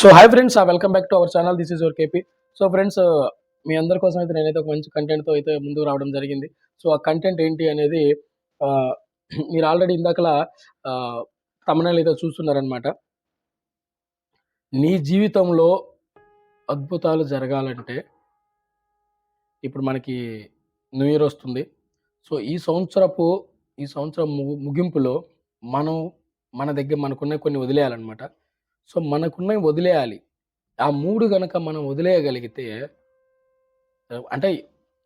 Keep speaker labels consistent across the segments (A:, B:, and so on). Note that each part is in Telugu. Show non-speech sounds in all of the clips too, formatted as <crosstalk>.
A: So hi friends welcome back to our channel this is your KP so friends మీ అందరి కోసం అయితే నేనైతే ఒక మంచి కంటెంట్తో అయితే ముందుకు రావడం జరిగింది. సో ఆ కంటెంట్ ఏంటి అనేది మీరు ఆల్రెడీ ఇందాకలా తమిళనాడు అయితే చూస్తున్నారనమాట నీ జీవితంలో అద్భుతాలు జరగాలంటే ఇప్పుడు మనకి న్యూ ఇయర్ వస్తుంది. సో ఈ సంవత్సరపు ఈ సంవత్సరం ముగింపులో మనం మన దగ్గర మనకున్న కొన్ని వదిలేయాలన్నమాట. సో మనకున్నవి వదిలేయాలి. ఆ మూడు గనక మనం వదిలేయగలిగితే అంటే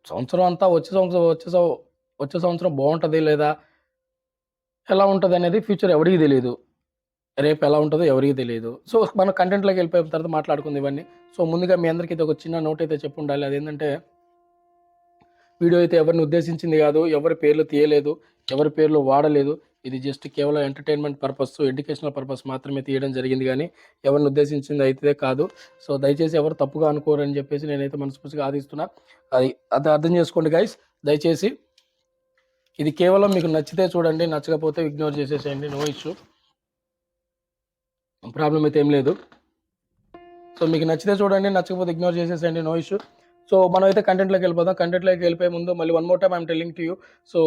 A: సంవత్సరం అంతా వచ్చే సంవత్సరం వచ్చే వచ్చే సంవత్సరం బాగుంటుంది లేదా? ఎలా ఉంటుంది అనేది ఫ్యూచర్ ఎవరికి తెలియదు రేపు ఎలా ఉంటుందో ఎవరికి తెలియదు సో మన కంటెంట్లోకి వెళ్ళిపోయిన తర్వాత మాట్లాడుకుంది ఇవన్నీ. సో ముందుగా మీ అందరికీ ఇది ఒక చిన్న నోట్ అయితే చెప్పు ఉండాలి అదేంటంటే వీడియో అయితే ఎవరిని ఉద్దేశించింది కాదు ఎవరి పేర్లు తీయలేదు ఎవరి పేర్లు వాడలేదు ఇది జస్ట్ కేవలం ఎంటర్టైన్మెంట్ పర్పస్ ఎడ్యుకేషనల్ పర్పస్ మాత్రమే తీయడం జరిగింది కానీ ఎవరిని ఉద్దేశించింది అయితే కాదు. సో దయచేసి ఎవరు తప్పుగా అనుకోరని చెప్పేసి నేనైతే మనస్ఫూర్తిగా ఆదిస్తున్నా అది అది అర్థం చేసుకోండి గైస్ దయచేసి ఇది కేవలం మీకు నచ్చితే చూడండి నచ్చకపోతే ఇగ్నోర్ చేసేసేయండి. నో ఇష్యూ ప్రాబ్లం అయితే ఏం లేదు. సో మీకు నచ్చితే చూడండి నచ్చకపోతే ఇగ్నోర్ చేసేసేయండి. నో ఇష్యూ సో మనం అయితే కంటెంట్లోకి వెళ్ళిపోదాం. కంటెంట్లోకి వెళ్ళిపోయే ముందు మళ్ళీ one more time I'm telling to you so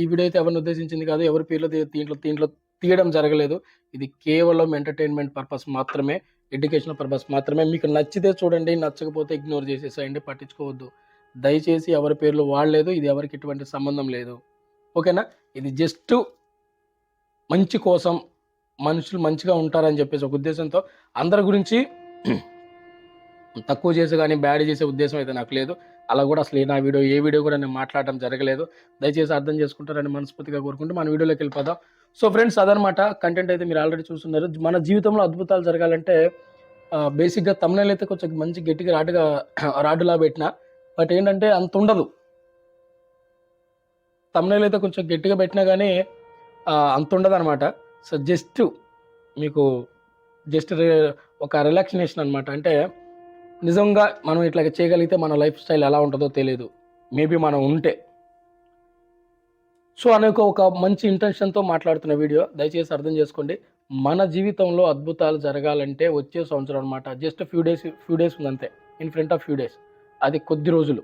A: ఈ వీడియో అయితే ఎవరిని ఉద్దేశించింది కాదు ఎవరి పేర్లు దీంట్లో దీంట్లో తీయడం జరగలేదు. ఇది కేవలం ఎంటర్టైన్మెంట్ పర్పస్ మాత్రమే ఎడ్యుకేషనల్ పర్పస్ మాత్రమే. మీకు నచ్చితే చూడండి నచ్చకపోతే ఇగ్నోర్ చేసేసేయండి పట్టించుకోవద్దు. దయచేసి ఎవరి పేర్లు వాడలేదు ఇది ఎవరికి ఎటువంటి సంబంధం లేదు. ఓకేనా? ఇది జస్ట్ మంచి కోసం మనుషులు మంచిగా ఉంటారని చెప్పేసి ఒక ఉద్దేశంతో అందరి గురించి తక్కువ చేసి కానీ బ్యాడ్ చేసే ఉద్దేశం అయితే నాకు లేదు. అలా కూడా అసలు నా వీడియో ఏ వీడియో కూడా నేను మాట్లాడడం జరగలేదు. దయచేసి అర్థం చేసుకుంటారని మనస్ఫూర్తిగా కోరుకుంటూ మన వీడియోలోకి వెళ్ళిపోదాం. సో ఫ్రెండ్స్ అదనమాట కంటెంట్ అయితే మీరు ఆల్రెడీ చూస్తున్నారు. మన జీవితంలో అద్భుతాలు జరగాలంటే బేసిక్గా తమిళ అయితే కొంచెం మంచి గట్టిగా రాడుగా రాడులా పెట్టిన బట్ ఏంటంటే అంత ఉండదు. తమిళ అయితే కొంచెం గట్టిగా పెట్టినా కానీ అంత ఉండదు అనమాట సో జస్ట్ మీకు జస్ట్ ఒక రిలాక్సినేషన్ అనమాట అంటే నిజంగా మనం ఇట్లా చేయగలిగితే మన లైఫ్ స్టైల్ ఎలా ఉంటుందో తెలియదు మేబీ మనం ఉంటే. సో అనేక ఒక- మంచి ఇంటెన్షన్తో మాట్లాడుతున్న వీడియో. దయచేసి అర్థం చేసుకోండి. మన జీవితంలో అద్భుతాలు జరగాలంటే వచ్చే సంవత్సరం అనమాట just few days few days ఉందంతే. In front of few days. అది కొద్ది రోజులు.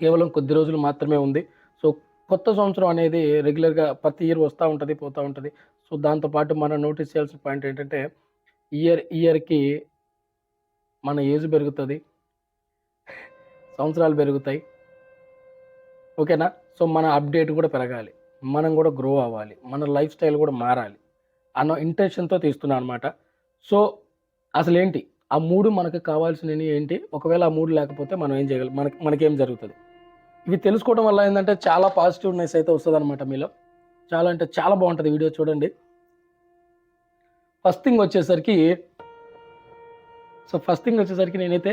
A: కేవలం కొద్ది రోజులు మాత్రమే ఉంది. సో కొత్త సంవత్సరం అనేది రెగ్యులర్గా ప్రతి ఇయర్ వస్తూ ఉంటుంది పోతూ ఉంటుంది. సో దాంతోపాటు మనం నోటీస్ చేయాల్సిన పాయింట్ ఏంటంటే ఇయర్ ఇయర్కి మన ఏజ్ పెరుగుతుంది. సంవత్సరాలు పెరుగుతాయి. ఓకేనా? సో మన అప్డేట్ కూడా పెరగాలి. మనం కూడా గ్రో అవ్వాలి. మన లైఫ్ స్టైల్ కూడా మారాలి అన్న ఇంటెన్షన్తో తీస్తున్నాను అనమాట సో అసలు ఏంటి ఆ మూడు మనకు కావాల్సినవి ఏంటి? ఒకవేళ ఆ మూడు లేకపోతే మనం ఏం చేయగలం? మనకి మనకేం జరుగుతుంది? ఇవి తెలుసుకోవడం వల్ల ఏంటంటే చాలా పాజిటివ్నెస్ అయితే వస్తుంది అనమాట మీలో. చాలా అంటే చాలా బాగుంటుంది వీడియో చూడండి. ఫస్ట్ థింగ్ వచ్చేసరికి సో ఫస్ట్ థింగ్ వచ్చేసరికి నేనైతే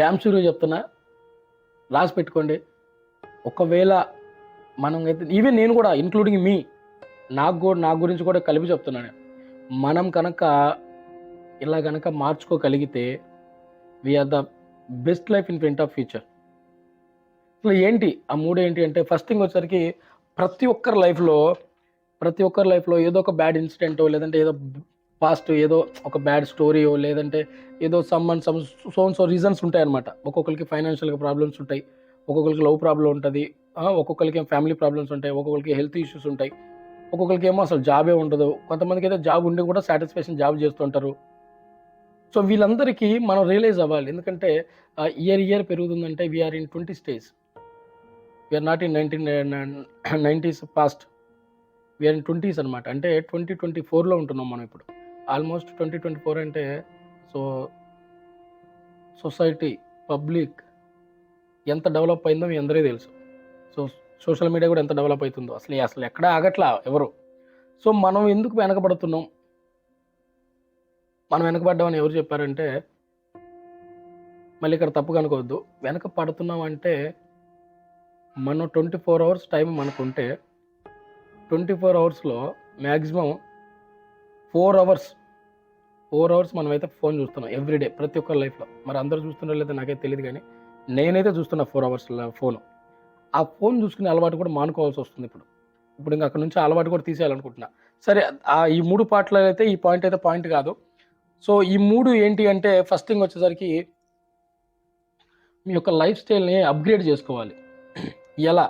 A: డ్యామ్ షూరు చెప్తున్నా. రాసి పెట్టుకోండి. ఒకవేళ మనం అయితే ఈవెన్ నేను కూడా ఇంక్లూడింగ్ మీ నాకు కూడా నా గురించి కూడా కలిపి చెప్తున్నాను. మనం కనుక ఇలా కనుక మార్చుకోగలిగితే we're the best life in front of future అసలు ఏంటి? ఆ మూడు ఏంటి అంటే ఫస్ట్ థింగ్ వచ్చేసరికి ప్రతి ఒక్కరి లైఫ్లో ప్రతి ఒక్కరి లైఫ్లో ఏదో ఒక బ్యాడ్ ఇన్సిడెంటో లేదంటే ఏదో పాస్ట్ ఏదో ఒక బ్యాడ్ స్టోరీయో లేదంటే ఏదో some and some son so reasons ఉంటాయి అనమాట ఒక్కొక్కరికి ఫైనాన్షియల్గా ప్రాబ్లమ్స్ ఉంటాయి ఒక్కొక్కరికి లవ్ ప్రాబ్లం ఉంటుంది ఒక్కొక్కరికి ఫ్యామిలీ ప్రాబ్లమ్స్ ఉంటాయి ఒక్కొక్కరికి హెల్త్ ఇష్యూస్ ఉంటాయి ఒక్కొక్కరికి ఏమో అసలు జాబే ఉండదు. కొంతమందికి అయితే జాబ్ ఉండి కూడా సాటిస్ఫాక్షన్ జాబ్ చేస్తుంటారు. సో వీళ్ళందరికీ మనం రియలైజ్ అవ్వాలి. ఎందుకంటే year year పెరుగుతుందంటే we're in twenty stage we're not in nineteen nineties past we're in twenties అనమాట అంటే ట్వంటీ ట్వంటీ ఫోర్లో ఉంటున్నాం మనం ఇప్పుడు. ఆల్మోస్ట్ ట్వంటీ ట్వంటీ ఫోర్ అంటే సో సొసైటీ పబ్లిక్ ఎంత డెవలప్ అయిందో మీ అందరికీ తెలుసు. సో సోషల్ మీడియా కూడా ఎంత డెవలప్ అవుతుందో అసలు అసలు ఎక్కడ ఆగట్లా ఎవరు? సో మనం ఎందుకు వెనకబడుతున్నాం? మనం వెనకబడ్డామని ఎవరు చెప్పారంటే మళ్ళీ ఇక్కడ తప్పు కనుకోవద్దు వెనక పడుతున్నాం అంటే మనం ట్వంటీ ఫోర్ అవర్స్ టైం మనకుంటే ట్వంటీ ఫోర్ అవర్స్లో maximum four hours four hours మనమైతే ఫోన్ చూస్తున్నాం ఎవ్రీడే ప్రతి ఒక్కరి లైఫ్లో మరి అందరూ చూస్తున్నారో లేదో నాకైతే తెలియదు కానీ నేనైతే చూస్తున్నా ఫోర్ అవర్స్ ఫోన్. ఆ ఫోన్ చూసుకునే అలవాటు కూడా మానుకోవాల్సి వస్తుంది ఇప్పుడు. ఇప్పుడు ఇంకా అక్కడ నుంచి అలవాటు కూడా తీసేయాలనుకుంటున్నా. సరే ఆ ఈ మూడు పాటలు అయితే ఈ పాయింట్ అయితే పాయింట్ కాదు. సో ఈ మూడు ఏంటి అంటే ఫస్ట్ థింగ్ వచ్చేసరికి మీ యొక్క లైఫ్ స్టైల్ని అప్గ్రేడ్ చేసుకోవాలి. ఎలా?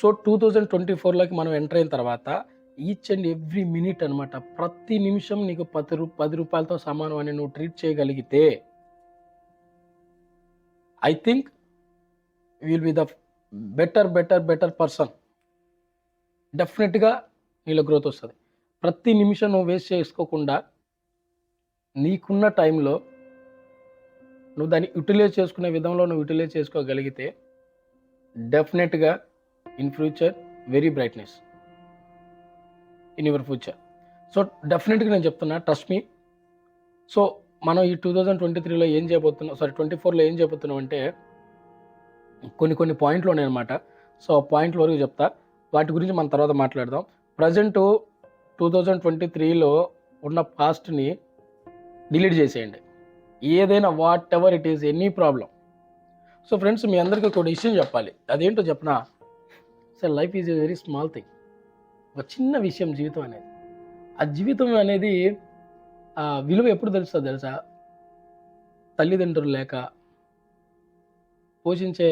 A: సో టూ థౌజండ్ ట్వంటీ ఫోర్లోకి మనం ఎంటర్ అయిన తర్వాత ఈచ్ అండ్ ఎవ్రీ మినిట్ అనమాట ప్రతి నిమిషం నీకు పది రూ పది రూపాయలతో సమానం అని నువ్వు ట్రీట్ చేయగలిగితే I think will be the better better better person డెఫినెట్గా నీలో గ్రోత్ వస్తుంది. ప్రతి నిమిషం నువ్వు వేస్ట్ చేసుకోకుండా నీకున్న టైంలో నువ్వు దాన్ని యూటిలైజ్ చేసుకునే విధంలో నువ్వు యూటిలైజ్ చేసుకోగలిగితే డెఫినెట్గా in future very brightness in your future. So డెఫినెట్గా నేను చెప్తున్నా ట్రస్ట్ మీ సో మనం ఈ టూ థౌజండ్ ట్వంటీ త్రీలో ఏం చేయబోతున్నాం సారీ ట్వంటీ ఫోర్లో ఏం చేయబోతున్నాం అంటే కొన్ని కొన్ని పాయింట్లు ఉన్నాయన్నమాట. సో ఆ పాయింట్ల వరకు చెప్తా. వాటి గురించి మనం తర్వాత మాట్లాడదాం. ప్రజెంట్ టూ థౌజండ్ ట్వంటీ త్రీలో ఉన్న పాస్ట్ని డిలీట్ చేసేయండి. ఏదైనా whatever it is any problem so friends మీ అందరికీ కొన్ని విషయం చెప్పాలి. అదేంటో చెప్పనా? Sir life is a very small thing ఒక చిన్న విషయం జీవితం అనేది. ఆ జీవితం అనేది ఆ విలువ ఎప్పుడు తెలుస్తుంది తెలుసా? తల్లిదండ్రులు లేక పోషించే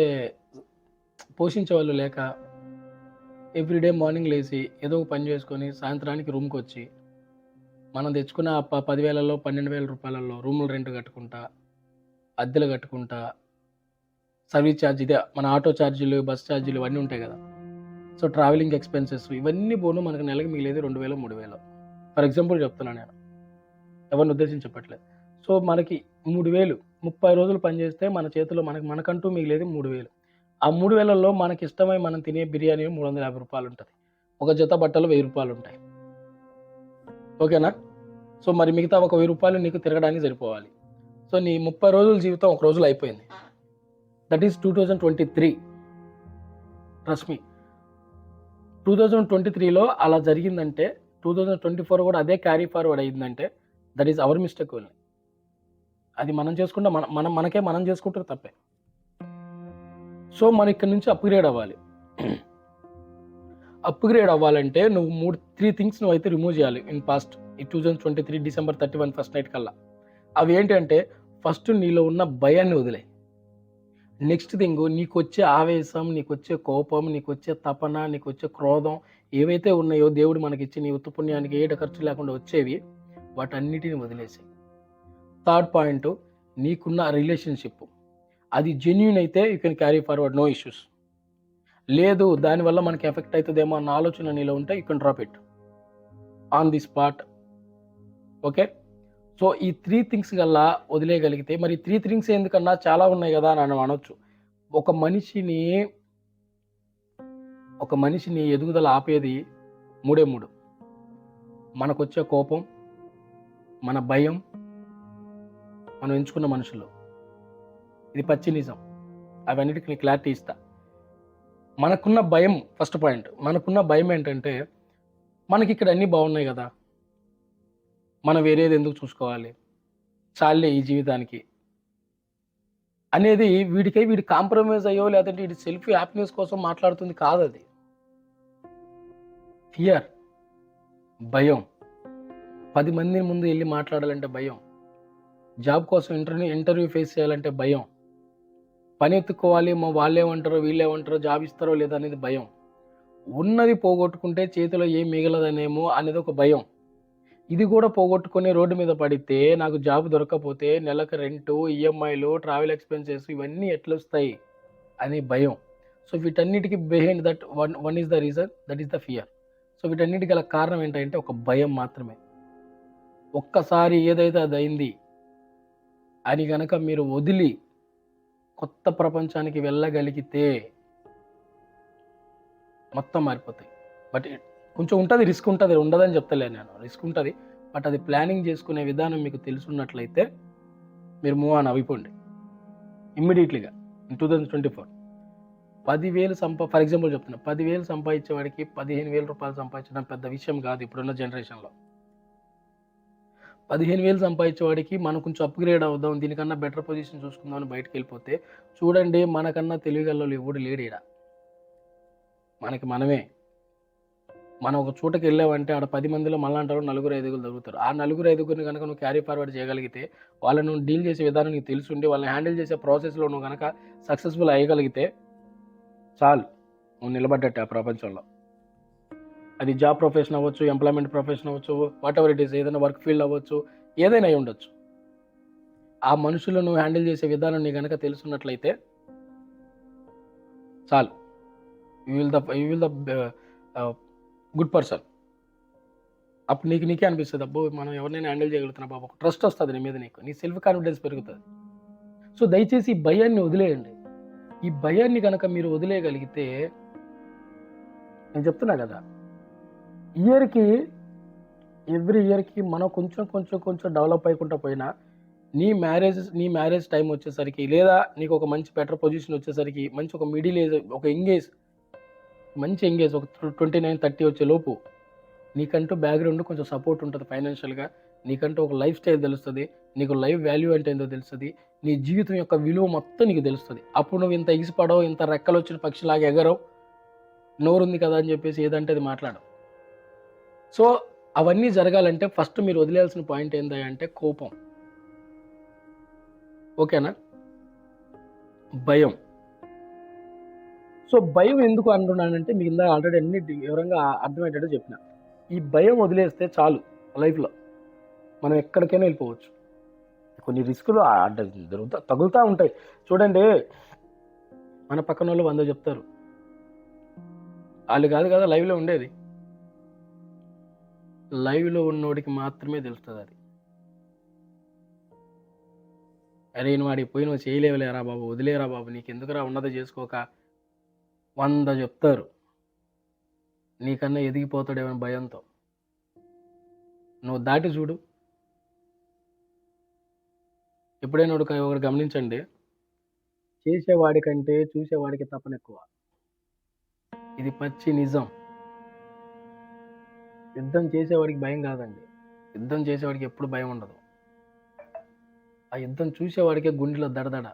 A: పోషించే వాళ్ళు లేక ఎవ్రీడే మార్నింగ్ లేచి ఏదో ఒక పని చేసుకొని సాయంత్రానికి రూమ్కి వచ్చి మనం తెచ్చుకున్న ప పదివేలలో పన్నెండు వేల రూపాయలలో రూములు రెంట్ కట్టుకుంటా అద్దెలు కట్టుకుంటా సర్వీస్ ఛార్జ్ ఇదే మన ఆటో ఛార్జీలు బస్ ఛార్జీలు ఇవన్నీ ఉంటాయి కదా. సో ట్రావెలింగ్ ఎక్స్పెన్సెస్ ఇవన్నీ పోను మనకు నెలకి మిగిలేదు రెండు వేలు మూడు వేలు. ఫర్ ఎగ్జాంపుల్ చెప్తున్నాను నేను. ఎవరిని ఉద్దేశించి చెప్పట్లేదు. సో మనకి మూడు వేలు ముప్పై రోజులు పనిచేస్తే మన చేతిలో మనకి మనకంటూ మిగిలేదు మూడు వేలు. ఆ మూడు వేలలో మనకి ఇష్టమై మనం తినే బిర్యానీ మూడు వందల యాభై రూపాయలు ఉంటుంది. ఒక జత బట్టలు వెయ్యి రూపాయలు ఉంటాయి. ఓకేనా? సో మరి మిగతా ఒక వెయ్యి రూపాయలు నీకు తిరగడానికి సరిపోవాలి. సో నీ ముప్పై రోజుల జీవితం ఒక రోజులో అయిపోయింది. That is two thousand twenty three Rashmi two thousand twenty త్రీలో అలా జరిగిందంటే టూ థౌజండ్ ట్వంటీ ఫోర్ కూడా అదే carry forward అయ్యిందంటే that is our mistake only. అది మనం చేసుకుంటే మన మనం మనకే మనం చేసుకుంటారు తప్పే. సో మన ఇక్కడ నుంచి అప్గ్రేడ్ అవ్వాలి. <clears throat> అప్గ్రేడ్ అవ్వాలంటే నువ్వు మూడు త్రీ థింగ్స్ నువ్వు అయితే రిమూవ్ చేయాలి ఇన్ పాస్ట్ ఈ two thousand twenty three December thirty one first night కల్లా. అవి ఏంటంటే ఫస్ట్ నీలో ఉన్న భయాన్ని వదిలే నెక్స్ట్ థింగ్ నీకు వచ్చే ఆవేశం నీకు వచ్చే కోపం నీకు వచ్చే తపన నీకు వచ్చే క్రోధం ఏవైతే ఉన్నాయో దేవుడు మనకిచ్చి నీ ఉత్తుపుణ్యానికి ఏట ఖర్చు లేకుండా వచ్చేవి వాటన్నిటిని వదిలేసి థర్డ్ పాయింట్ నీకున్న రిలేషన్షిప్ అది జెన్యున్ అయితే you can carry forward no issues లేదు దానివల్ల మనకి ఎఫెక్ట్ అవుతుందేమో అన్న ఆలోచన నీలో ఉంటే you can drop it on the spot okay so ఈ త్రీ థింగ్స్ గల్లా వదిలేయగలిగితే మరి త్రీ థింగ్స్ ఎందుకన్నా చాలా ఉన్నాయి కదా అని మనం అనొచ్చు. ఒక మనిషిని ఒక మనిషిని ఎదుగుదల ఆపేది మూడే మూడు. మనకొచ్చే కోపం మన భయం మనం ఎంచుకున్న మనుషులు. ఇది పచ్చి నిజం. అవన్నిటికి నేను క్లారిటీ ఇస్తా. మనకున్న భయం ఫస్ట్ పాయింట్ మనకున్న భయం ఏంటంటే మనకి ఇక్కడ అన్నీ బాగున్నాయి కదా. మనం వేరేది ఎందుకు చూసుకోవాలి? చాలే ఈ జీవితానికి. అనేది వీడికై వీడి కాంప్రమైజ్ అయ్యో లేదంటే వీడి సెల్ఫ్ హ్యాపీనెస్ కోసం మాట్లాడుతుంది కాదు అది. ఫియర్ భయం. పది మంది ముందు వెళ్ళి మాట్లాడాలంటే భయం. జాబ్ కోసం ఇంటర్వ్యూ ఇంటర్వ్యూ ఫేస్ చేయాలంటే భయం. పని ఎత్తుకోవాలి మా వాళ్ళేమంటారో వీళ్ళేమంటారో జాబ్ ఇస్తారో లేదో అనేది భయం. ఉన్నది పోగొట్టుకుంటే చేతిలో ఏం మిగలదనేమో అనేది ఒక భయం. ఇది కూడా పోగొట్టుకొని రోడ్డు మీద పడితే నాకు జాబ్ దొరకకపోతే నెలకు రెంటు ఈఎంఐలు ట్రావెల్ ఎక్స్పెన్సెస్ ఇవన్నీ ఎట్లొస్తాయి అనే భయం. సో వీటన్నిటికీ behind that one one is the reason that is the fear. So వీటన్నిటికి గల కారణం ఏంటంటే ఒక భయం మాత్రమే. ఒక్కసారి ఏదైతే అది అయింది అని గనక మీరు వదిలి కొత్త ప్రపంచానికి వెళ్ళగలిగితే మొత్తం మారిపోతాయి. బట్ కొంచెం ఉంటుంది రిస్క్ ఉంటుంది ఉండదని చెప్తలే నేను. రిస్క్ ఉంటుంది బట్ అది ప్లానింగ్ చేసుకునే విధానం మీకు తెలుసున్నట్లయితే మీరు మూవ్ ఆన్ అయిపోండి. ఇమ్మీడియట్లీగా in two thousand twenty four పదివేలు సంపా ఫర్ ఎగ్జాంపుల్ చెప్తున్నా పదివేలు సంపాదించేవాడికి పదిహేను వేల రూపాయలు సంపాదించడం పెద్ద విషయం కాదు ఇప్పుడున్న జనరేషన్లో పదిహేను వేలు సంపాదించేవాడికి మనం కొంచెం అప్గ్రేడ్ అవుదాం దీనికన్నా బెటర్ పొజిషన్ చూసుకుందాం అని బయటకు వెళ్ళిపోతే చూడండి మనకన్నా తెలివిగల్లో ఎవడు లేడు మనకి మనమే. మనం ఒక చోటకి వెళ్ళామంటే ఆడ పది మందిలో మళ్ళంటారు నలుగురు ఐదుగురు దొరుకుతారు. ఆ నలుగురు ఐదుగురిని కనుక నువ్వు క్యారీ ఫార్వర్డ్ చేయగలిగితే వాళ్ళను డీల్ చేసే విధానం నీకు తెలుసుండి వాళ్ళని హ్యాండిల్ చేసే ప్రాసెస్లో నువ్వు కనుక సక్సెస్ఫుల్ అయ్యగలిగితే చాలు. నువ్వు నిలబడ్డట్టే ఆ ప్రపంచంలో. అది జాబ్ ప్రొఫెషన్ అవ్వచ్చు ఎంప్లాయ్మెంట్ ప్రొఫెషన్ అవ్వచ్చు వాట్ ఎవర్ ఇట్ ఈస్ ఏదైనా వర్క్ ఫీల్డ్ అవ్వచ్చు ఏదైనా అయి ఉండొచ్చు. ఆ మనుషులను హ్యాండిల్ చేసే విధానం నీ కనుక తెలుసున్నట్లయితే చాలు. You will the you will the good person. అప్పుడు నీకు నీకే అనిపిస్తుంది అబ్బో మనం ఎవరినైనా హ్యాండిల్ చేయగలుగుతున్నా బాబు ఒక ట్రస్ట్ వస్తుంది నీ మీద నీకు నీ సెల్ఫ్ కాన్ఫిడెన్స్ పెరుగుతుంది. సో దయచేసి ఈ భయాన్ని వదిలేయండి. ఈ భయాన్ని కనుక మీరు వదిలేయగలిగితే నేను చెప్తున్నా కదా ఇయర్కి ఎవ్రీ ఇయర్కి మనం కొంచెం కొంచెం కొంచెం డెవలప్ అయ్యకుండా పోయినా నీ మ్యారేజ్ నీ మ్యారేజ్ టైం వచ్చేసరికి లేదా నీకు ఒక మంచి బెటర్ పొజిషన్ వచ్చేసరికి మంచి ఒక మిడిల్ ఏజ్ ఒక ఎంగేజ్ మంచి ఎంగేజ్ ఒక ట్వంటీ నైన్ థర్టీ వచ్చే లోపు నీకంటూ బ్యాక్గ్రౌండ్ కొంచెం సపోర్ట్ ఉంటుంది ఫైనాన్షియల్గా నీకంటూ ఒక లైఫ్ స్టైల్ తెలుస్తుంది. నీకు లైఫ్ వాల్యూ అంటే ఏందో తెలుస్తుంది. నీ జీవితం యొక్క విలువ మొత్తం నీకు తెలుస్తుంది. అప్పుడు నువ్వు ఇంత ఎగిసిపడవు ఇంత రెక్కలు వచ్చిన పక్షిలాగా ఎగరవు. నోరుంది కదా అని చెప్పేసి ఏదంటే అది మాట్లాడవు. సో అవన్నీ జరగాలంటే ఫస్ట్ మీరు వదిలేయాల్సిన పాయింట్ ఏంటంటే కోపం. ఓకేనా? భయం. సో భయం ఎందుకు అంటున్నానంటే మీకు ఇందా ఆల్రెడీ అన్ని వివరంగా అర్థమయ్యేటట్టు చెప్పిన. ఈ భయం వదిలేస్తే చాలు లైఫ్లో. మనం ఎక్కడికైనా వెళ్ళిపోవచ్చు. కొన్ని రిస్కులు దొరుకుతా తగులుతూ ఉంటాయి. చూడండి మన పక్కన వాళ్ళు వంద చెప్తారు. వాళ్ళు కాదు కదా లైవ్లో ఉండేది. లైవ్లో ఉన్నోడికి మాత్రమే తెలుస్తుంది అది. అరే నువ్వు వాడికి పోయి నువ్వు చేయలేవులేరా బాబు? వదిలేరా బాబు? నీకు ఎందుకురా ఉన్నదో చేసుకోక? వంద చెప్తారు. నీకన్నా ఎదిగిపోతాడేమో భయంతో. నువ్వు దాటి చూడు. ఎప్పుడైనా ఒకటి ఒకటి గమనించండి. చేసేవాడికంటే చూసేవాడికి తప్పనెక్కువ. ఎక్కువ ఇది పచ్చి నిజం. యుద్ధం చేసేవాడికి భయం కాదండి. యుద్ధం చేసేవాడికి ఎప్పుడు భయం ఉండదు. ఆ యుద్ధం చూసేవాడికే గుండెలో దడదడ.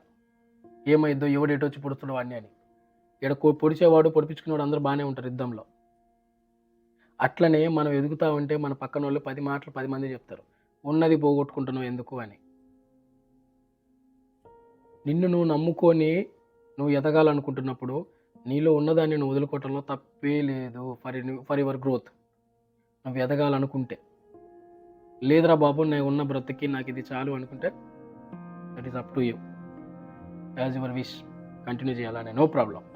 A: ఏమైద్దో ఎవడేటో వచ్చి వాడిని అని. ఇక్కడ పొడిచేవాడు పొడిపించుకునేవాడు అందరూ బాగానే ఉంటారు యుద్ధంలో. అట్లనే మనం ఎదుగుతా ఉంటే మన పక్కన వాళ్ళు పది మాటలు పది మంది చెప్తారు. ఉన్నది పోగొట్టుకుంటున్నావు ఎందుకు అని. నిన్ను నువ్వు నమ్ముకొని నువ్వు ఎదగాలనుకుంటున్నప్పుడు నీలో ఉన్నదాన్ని నువ్వు వదులుకోవటంలో తప్పే లేదు ఫర్ ఫర్ యువర్ గ్రోత్. నువ్వు ఎదగాలనుకుంటే. లేదురా బాబు నేను ఉన్న బ్రతికి నాకు ఇది చాలు అనుకుంటే that is up to you. As your wish. Continue చేయాలనే నో ప్రాబ్లం.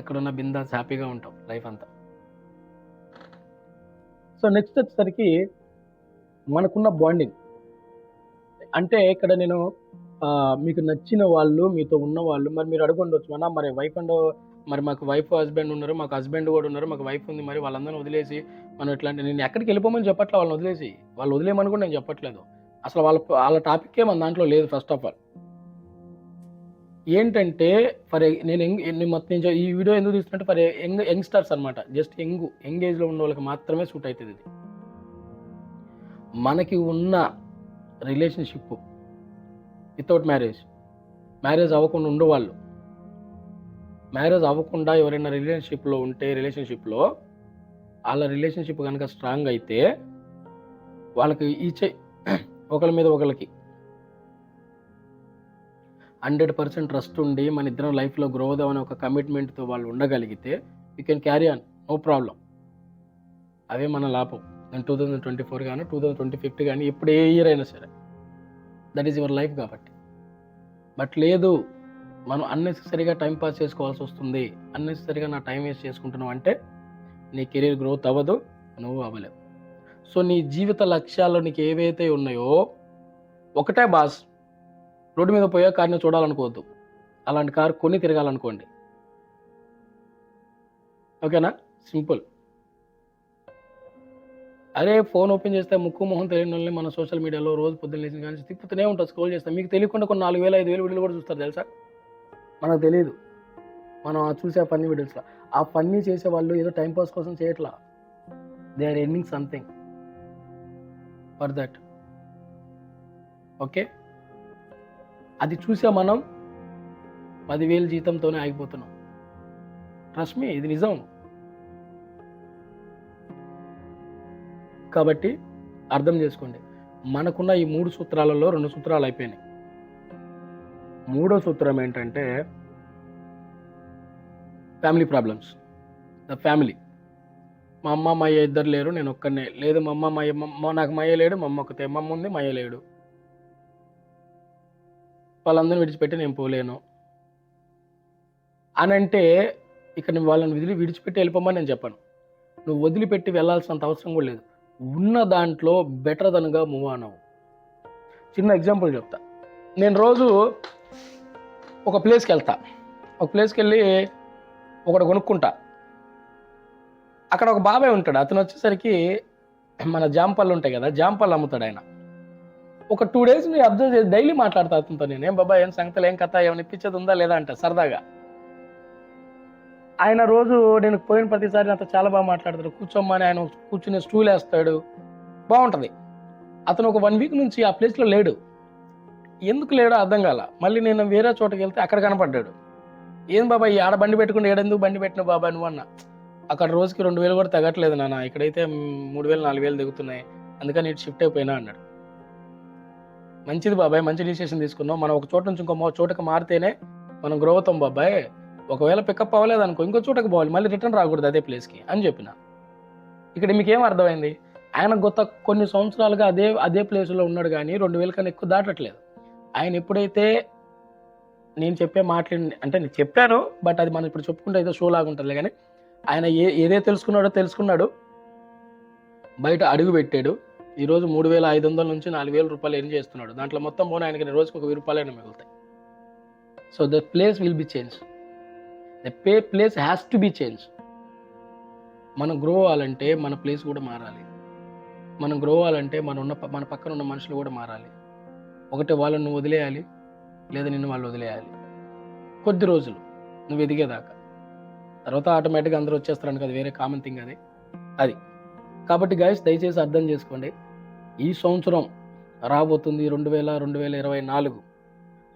A: ఎక్కడున్న బిందాస్ హ్యాపీగా ఉంటాం లైఫ్ అంతా. సో నెక్స్ట్ వచ్చేసరికి మనకున్న బాండింగ్. అంటే ఇక్కడ నేను మీకు నచ్చిన వాళ్ళు మీతో ఉన్న వాళ్ళు మరి మీరు అడుగుండొచ్చు మన మరి వైఫ్ అండ్ మరి మాకు వైఫ్ హస్బెండ్ ఉన్నారు మాకు హస్బెండ్ కూడా ఉన్నారు మాకు వైఫ్ ఉంది మరి వాళ్ళందరిని వదిలేసి మనం ఇట్లాంటి నేను ఎక్కడికి వెళ్ళిపోమని చెప్పట్లే వాళ్ళని వదిలేసి వాళ్ళు వదిలేయమని కూడా నేను చెప్పట్లేదు. అసలు వాళ్ళ వాళ్ళ టాపిక్కే మన దాంట్లో లేదు ఫస్ట్ ఆఫ్ ఆల్ ఏంటంటే ఫర్ నేను యంగ్ మొత్తం నేను ఈ వీడియో ఎందుకు తీసుకుంటే ఫర్ యంగ్ యంగ్స్టర్స్ అనమాట జస్ట్ యంగ్ యంగ్ ఏజ్లో ఉన్న వాళ్ళకి మాత్రమే సూట్ అవుతుంది ఇది. మనకి ఉన్న రిలేషన్షిప్ వితౌట్ మ్యారేజ్. మ్యారేజ్ అవ్వకుండా ఉండేవాళ్ళు. మ్యారేజ్ అవ్వకుండా ఎవరైనా రిలేషన్షిప్లో ఉంటే రిలేషన్షిప్లో వాళ్ళ రిలేషన్షిప్ కనుక స్ట్రాంగ్ అయితే వాళ్ళకి ఈచ్ ఒకరి మీద ఒకరికి హండ్రెడ్ పర్సెంట్ ట్రస్ట్ ఉండి మన ఇద్దరం లైఫ్లో గ్రో అవుదామని ఒక కమిట్మెంట్తో వాళ్ళు ఉండగలిగితే you can carry on no problem. అవే మన లాభం. నేను టూ థౌజండ్ ట్వంటీ ఫోర్ కానీ టూ థౌజండ్ ట్వంటీ ఫిఫ్టీ కానీ ఇప్పుడు ఏ ఇయర్ అయినా సరే. దట్ ఈస్ యువర్ లైఫ్ కాబట్టి. బట్ లేదు మనం అన్నెసెసరీగా టైం పాస్ చేసుకోవాల్సి వస్తుంది. అన్నెసెసరీగా నా టైం వేస్ట్ చేసుకుంటున్నావు అంటే నీ కెరీర్ గ్రోత్ అవ్వదు నువ్వు అవ్వలేవు. సో నీ జీవిత లక్ష్యాలు నీకు ఏవైతే ఉన్నాయో ఒకటే బాస్ రోడ్డు మీద పోయే కార్ని చూడాలనుకోవద్దు. అలాంటి కారు కొని తిరగాలనుకోండి. ఓకేనా? సింపుల్. అరే ఫోన్ ఓపెన్ చేస్తే ముక్కు మొహం తెలియని వాళ్ళని మన సోషల్ మీడియాలో రోజు పొద్దున్న లేచిన కానీ తిప్పుతూనే ఉంటారు స్క్రోల్ చేస్తాం మీకు తెలియకుండా కొన్ని నాలుగు వేల ఐదు వేలు వీడియోలు కూడా చూస్తారు తెలుసా? మనకు తెలియదు మనం ఆ చూసే ఫన్నీ వీడియోస్లో ఆ ఫన్నీ చేసే వాళ్ళు ఏదో టైం పాస్ కోసం చేయట్లా. They are earning something for that okay? అది చూసే మనం పదివేలు జీతంతోనే ఆగిపోతున్నాం. ట్రస్ట్ మీ ఇది నిజం. కాబట్టి అర్థం చేసుకోండి. మనకున్న ఈ మూడు సూత్రాలలో రెండు సూత్రాలు అయిపోయినాయి. మూడో సూత్రం ఏంటంటే ఫ్యామిలీ ప్రాబ్లమ్స్ ద ఫ్యామిలీ మా అమ్మ మా అయ్య ఇద్దరు లేరు నేను ఒక్కనే లేదు మా అమ్మ మా నాకు మా అయ్య లేడు మా అమ్మ ఒకతే మా అమ్మ ఉంది మా అయ్య లేడు. వాళ్ళందరిని విడిచిపెట్టి నేను పోలేను. అని అంటే ఇక్కడ నువ్వు వాళ్ళని వదిలి విడిచిపెట్టి వెళ్ళిపోమని నేను చెప్పాను. నువ్వు వదిలిపెట్టి వెళ్ళాల్సినంత అవసరం కూడా లేదు. ఉన్న దాంట్లో బెటర్ దన్గా మూవ్ ఆన్ అవ్వు. చిన్న ఎగ్జాంపుల్ చెప్తా. నేను రోజు ఒక ప్లేస్కి వెళ్తా. ఒక ప్లేస్కి వెళ్ళి ఒకటి కొనుక్కుంటా. అక్కడ ఒక బాబాయ్ ఉంటాడు. అతను వచ్చేసరికి మన జాంపళ్ళు ఉంటాయి కదా జాంపళ్ళు అమ్ముతాడు ఆయన. ఒక టూ డేస్ నేను అబ్జర్వ్ చేసి డైలీ మాట్లాడతా అతనితో నేను. ఏం బాబా ఏం సంగతులు ఏం కథ ఏమైనా ఇప్పించేది ఉందా లేదా అంట సరదాగా. ఆయన రోజు నేను పోయిన ప్రతిసారి నాతో చాలా బాగా మాట్లాడతాడు. కూర్చోమ్మని ఆయన కూర్చుని స్టూల్ వేస్తాడు. బాగుంటుంది. అతను ఒక వన్ వీక్ నుంచి ఆ ప్లేస్లో లేడు. ఎందుకు లేడో అర్థం కాల. మళ్ళీ నేను వేరే చోటకి వెళ్తే అక్కడ కనపడ్డాడు. ఏం బాబా ఆడ బండి పెట్టుకుని ఏడెందుకు బండి పెట్టిన బాబా నువ్వు అన్న. అక్కడ రోజుకి రెండు వేలు కూడా తగ్గట్లేదు నాన్న. ఇక్కడైతే మూడు వేలు నాలుగు వేలు దిగుతున్నాయి. అందుకని ఇటు షిఫ్ట్ అయిపోయినా అన్నాడు. మంచిది బాబాయ్ మంచి డిసిషన్ తీసుకున్నాం మనం ఒక చోట నుంచి ఇంకో చోటకి మారితేనే మనం గ్రో అవుతాం బాబాయ్. ఒకవేళ పికప్ అవ్వలేదు అనుకో ఇంకో చోటకి పోవాలి మళ్ళీ రిటర్న్ రాకూడదు అదే ప్లేస్కి అని చెప్పిన. ఇక్కడ మీకు ఏం అర్థమైంది? ఆయన గొత్త కొన్ని సంవత్సరాలుగా అదే అదే ప్లేస్లో ఉన్నాడు కానీ రెండు వేల కన్నా ఎక్కువ దాటట్లేదు. ఆయన ఎప్పుడైతే నేను చెప్పే మాటలు అంటే నేను చెప్పాను బట్ అది మనం ఇప్పుడు చెప్పుకుంటే ఏదో షో లాగా ఉంటుంది కానీ ఆయన ఏ ఏదే తెలుసుకున్నాడో తెలుసుకున్నాడు. బయట అడుగు పెట్టాడు. ఈరోజు మూడు వేల ఐదు వందల నుంచి నాలుగు వేల రూపాయలు ఎర్న్ చేస్తున్నాడు? దాంట్లో మొత్తం పోనీ ఆయనకి రోజుకి ఒక వెయ్యి రూపాయలైనా మిగులుతాయి. So the place will be change the pay place has to be change మనం గ్రో అవ్వాలంటే మన ప్లేస్ కూడా మారాలి. మనం గ్రో అవ్వాలంటే మన ఉన్న మన పక్కన ఉన్న మనుషులు కూడా మారాలి. ఒకటి వాళ్ళని నువ్వు వదిలేయాలి లేదా నిన్ను వాళ్ళు వదిలేయాలి. కొద్ది రోజులు నువ్వు ఎదిగేదాకా. తర్వాత ఆటోమేటిక్గా అందరూ వచ్చేస్తారని కదా వేరే కామన్ థింగ్ అది. అది. కాబట్టి గాయస్ దయచేసి అర్థం చేసుకోండి. ఈ సంవత్సరం రాబోతుంది రెండు వేల రెండు వేల ఇరవై నాలుగు.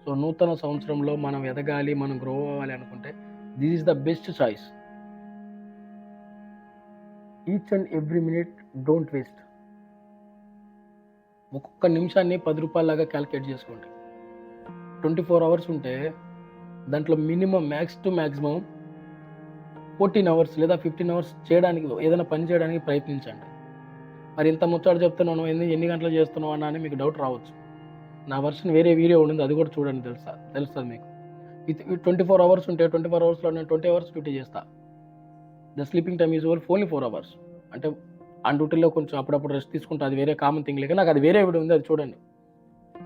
A: సో నూతన సంవత్సరంలో మనం ఎదగాలి మనం గ్రో అవ్వాలి అనుకుంటే this is the best choice each and every minute don't waste ఒక్కొక్క నిమిషాన్ని పది రూపాయలలాగా క్యాలిక్యులేట్ చేసుకోండి. ట్వంటీ ఫోర్ అవర్స్ ఉంటే దాంట్లో minimum max to maximum fourteen hours లేదా ఫిఫ్టీన్ అవర్స్ చేయడానికి ఏదైనా పని చేయడానికి ప్రయత్నించండి. మరి ఇంత ముచ్చట చెప్తున్నాను ఎన్ని ఎన్ని గంటలు చేస్తున్నావు అన్న అని మీకు డౌట్ రావచ్చు. నా వర్షన్ వేరే వీడియో ఉండింది అది కూడా చూడండి తెలుసా తెలుస్తుంది మీకు. విత్ ట్వంటీ ఫోర్ అవర్స్ ఉంటే ట్వంటీ ఫోర్ అవర్స్లో నేను ట్వంటీ అవర్స్ డ్యూటీ చేస్తా. The sleeping time is over only four hours. అంటే ఆ డ్యూటీలో కొంచెం అప్పుడప్పుడు రెస్ట్ తీసుకుంటా అది వేరే కామన్ థింగ్ లేక నాకు అది వేరే వీడియో ఉంది అది చూడండి.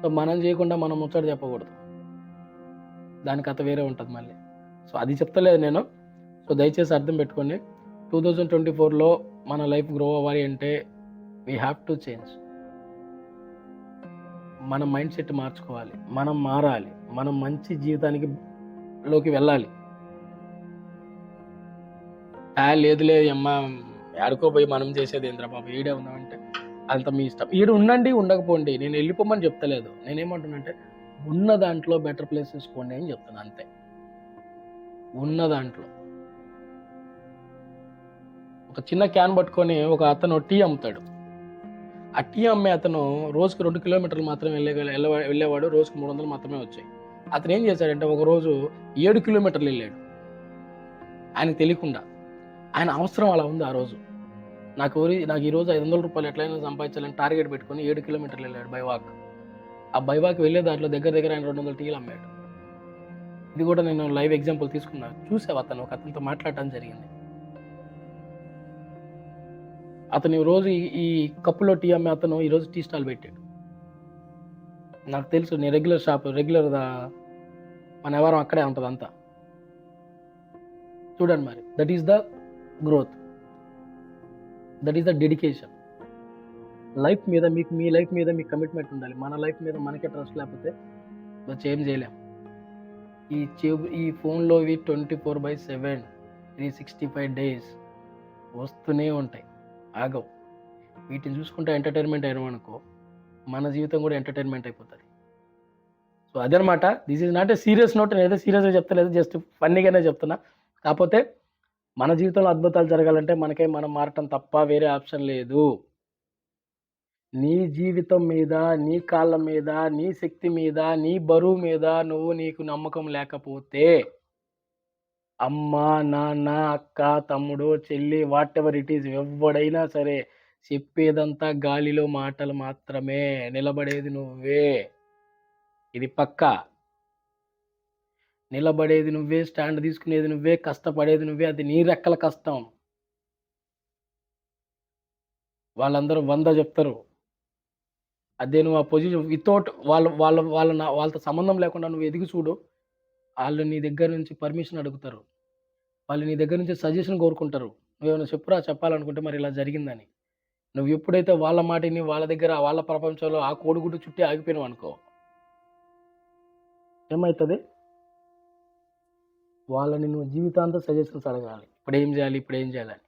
A: సో మనం చేయకుండా మనం ముచ్చట చెప్పకూడదు. దాని కథ వేరే ఉంటుంది మళ్ళీ. సో అది చెప్తలేదు నేను. సో దయచేసి అర్థం పెట్టుకోండి. టూ థౌజండ్ ట్వంటీ ఫోర్లో మన లైఫ్ గ్రో అవ్వాలి అంటే వీ హ్యావ్ టు చేంజ్ మన మైండ్ సెట్ మార్చుకోవాలి. మనం మారాలి. మనం మంచి జీవితానికి లోకి వెళ్ళాలి. ఆ, లేదు లేదు అమ్మ ఆడుకోపోయి మనం చేసేది ఏంద్రా బాబు ఈడే ఉందామంటే అంత మీ ఇష్టం. ఈడు ఉండండి ఉండకపోండి. నేను వెళ్ళిపోమని చెప్తలేదు. నేనేమంటున్నానంటే ఉన్న దాంట్లో బెటర్ ప్లేస్ తీసుకోండి అని చెప్తాను అంతే. ఉన్న దాంట్లో. ఒక చిన్న క్యాన్ పట్టుకొని ఒక అతను టీ అమ్ముతాడు. ఆ టీ అమ్మే అతను రోజుకు రెండు కిలోమీటర్లు మాత్రమే వెళ్ళే వెళ్ళే- వెళ్ళేవాడు రోజుకి మూడు వందలు మాత్రమే వచ్చాయి. అతను ఏం చేశాడంటే ఒక రోజు ఏడు కిలోమీటర్లు వెళ్ళాడు. ఆయనకు తెలియకుండా. ఆయన అవసరం అలా ఉంది ఆ రోజు. నాకు ఊరి- నాకు ఈ రోజు ఐదు వందల రూపాయలు ఎట్లయినా సంపాదించాలని టార్గెట్ పెట్టుకొని ఏడు కిలోమీటర్లు వెళ్ళాడు బైవాక్ ఆ బైవాక్ వెళ్ళే దాంట్లో దగ్గర దగ్గర ఆయన రెండు వందల టీలు అమ్మాడు. ఇది కూడా నేను లైవ్ ఎగ్జాంపుల్ తీసుకున్నాను చూసావు అతను? ఒక అతనితో మాట్లాడటం జరిగింది. అతను రోజు ఈ- కప్పులో టీ అమ్మే అతను ఈరోజు టీ స్టాల్ పెట్టాడు. నాకు తెలుసు నేను రెగ్యులర్ షాప్ రెగ్యులర్ మన వ్యవహారం అక్కడే ఉంటుంది అంతా. చూడండి మరి that is the growth that is the dedication life మీద మీకు మీ లైఫ్ మీద మీకు కమిట్మెంట్ ఉండాలి. మన లైఫ్ మీద మనకే ట్రస్ట్ లేకపోతే వచ్చి ఏం చేయలేం. ఈ చెబు ఈ ఫోన్లో ఇవి twenty four by seven three sixty five days వస్తూనే ఉంటాయి. ఆగవు. వీటిని చూసుకుంటే ఎంటర్టైన్మెంట్ అయినామనుకో మన జీవితం కూడా ఎంటర్టైన్మెంట్ అయిపోతుంది. సో అదనమాట this is not a serious note నేను ఏదో సీరియస్గా చెప్తలేదు. జస్ట్ ఫన్నీగానే చెప్తున్నా. కాకపోతే మన జీవితంలో అద్భుతాలు జరగాలంటే మనకే మనం మారటం తప్ప వేరే ఆప్షన్ లేదు. నీ జీవితం మీద నీ కాళ్ళ మీద నీ శక్తి మీద నీ బరువు మీద నువ్వు నీకు నమ్మకం లేకపోతే అమ్మ నాన్న అక్క తమ్ముడు చెల్లి వాట్ ఎవర్ ఇట్ ఈస్ ఎవడైనా సరే చెప్పేదంతా గాలిలో మాటలు మాత్రమే నిలబడేది నువ్వే. ఇది పక్కా? నిలబడేది నువ్వే స్టాండ్ తీసుకునేది నువ్వే కష్టపడేది నువ్వే అది నీ రెక్కల కష్టం. వాళ్ళందరూ వంద చెప్తారు. అదే నువ్వు ఆ పొజిషన్ వితౌట్ వాళ్ళ వాళ్ళ వాళ్ళ వాళ్ళతో సంబంధం లేకుండా నువ్వు ఎదిగి చూడు. వాళ్ళు నీ దగ్గర నుంచి పర్మిషన్ అడుగుతారు. వాళ్ళు నీ దగ్గర నుంచి సజెషన్ కోరుకుంటారు. నువ్వేమైనా చెప్పురా చెప్పాలనుకుంటే మరి ఇలా జరిగిందని. నువ్వు ఎప్పుడైతే వాళ్ళ మాటని వాళ్ళ దగ్గర వాళ్ళ ప్రపంచంలో ఆ కోడిగుడ్డు చుట్టి ఆగిపోయినావు అనుకో. ఏమవుతుంది వాళ్ళని నువ్వు జీవితాంతం సజెషన్స్ అడగాలి. ఇప్పుడు ఏం చేయాలి ఇప్పుడు ఏం చేయాలని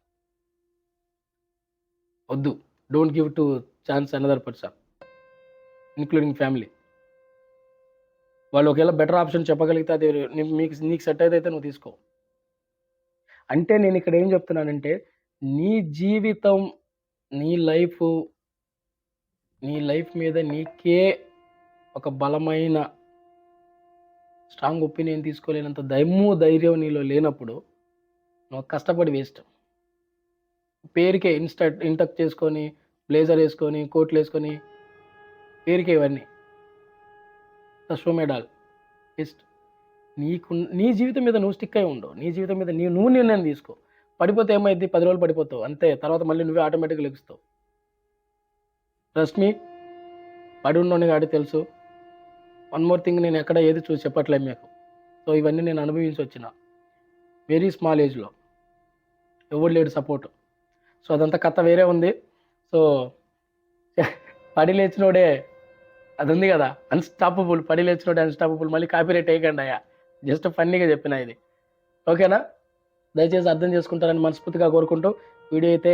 A: వద్దు. Don't give to chance another person including family. వాళ్ళు ఒకవేళ బెటర్ ఆప్షన్ చెప్పగలిగితే అది మీకు నీకు సెట్ అయితే నువ్వు తీసుకో. అంటే నేను ఇక్కడ ఏం చెప్తున్నానంటే నీ జీవితం నీ లైఫ్ నీ లైఫ్ మీద నీకే ఒక బలమైన స్ట్రాంగ్ ఒపీనియన్ తీసుకోలేనంత దమ్ము ధైర్యం నీలో లేనప్పుడు నువ్వు కష్టపడి వేస్ట్ పేరుకే ఇన్స్టా ఇంటక్ చేసుకొని బ్లేజర్ వేసుకొని కోట్లు వేసుకొని పేరుకే ఇవన్నీ. అశ్వమేడాల్ బెస్ట్ నీకు నీ జీవితం మీద నువ్వు స్టిక్ అయి ఉండవు నీ జీవితం మీద నీ నువ్వు నిర్ణయం తీసుకో. పడిపోతే ఏమైంది పది రోజులు పడిపోతావు. అంతే. తర్వాత మళ్ళీ నువ్వే ఆటోమేటిక్గా లెగుస్తావు. రష్మి పడి ఉన్నోని కాడి తెలుసు. వన్ మోర్ థింగ్ నేను ఎక్కడ ఏది చూసి చెప్పట్లేదు మీకు. సో ఇవన్నీ నేను అనుభవించి వచ్చిన. వెరీ స్మాల్ ఏజ్లో ఎవరు లేడు సపోర్ట్ సో అదంతా కథ వేరే ఉంది. సో <laughs> పడి లేచినోడే అది ఉంది కదా. అన్స్టాపబుల్ పడి లేచినోడే అన్స్టాపబుల్ మళ్ళీ కాపీరేట్ వేయకండి అయ్యా. జస్ట్ ఫన్నీగా చెప్పిన ఇది. ఓకేనా? దయచేసి అర్థం చేసుకుంటారని మనస్ఫూర్తిగా కోరుకుంటూ వీడియో అయితే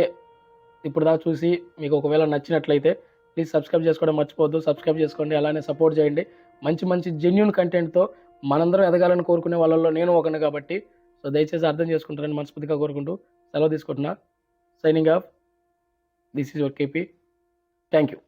A: ఇప్పుడు దాకా చూసి మీకు ఒకవేళ నచ్చినట్లయితే ప్లీజ్ సబ్స్క్రైబ్ చేసుకోవడం మర్చిపోవద్దు. సబ్స్క్రైబ్ చేసుకోండి అలానే సపోర్ట్ చేయండి. మంచి మంచి జెన్యున్ కంటెంట్తో మనందరం ఎదగాలని కోరుకునే వాళ్ళల్లో నేను ఒకను కాబట్టి. సో దయచేసి అర్థం చేసుకుంటారని మనస్ఫూర్తిగా కోరుకుంటూ సెలవు తీసుకుంటున్నా. Signing off this is your KP thank you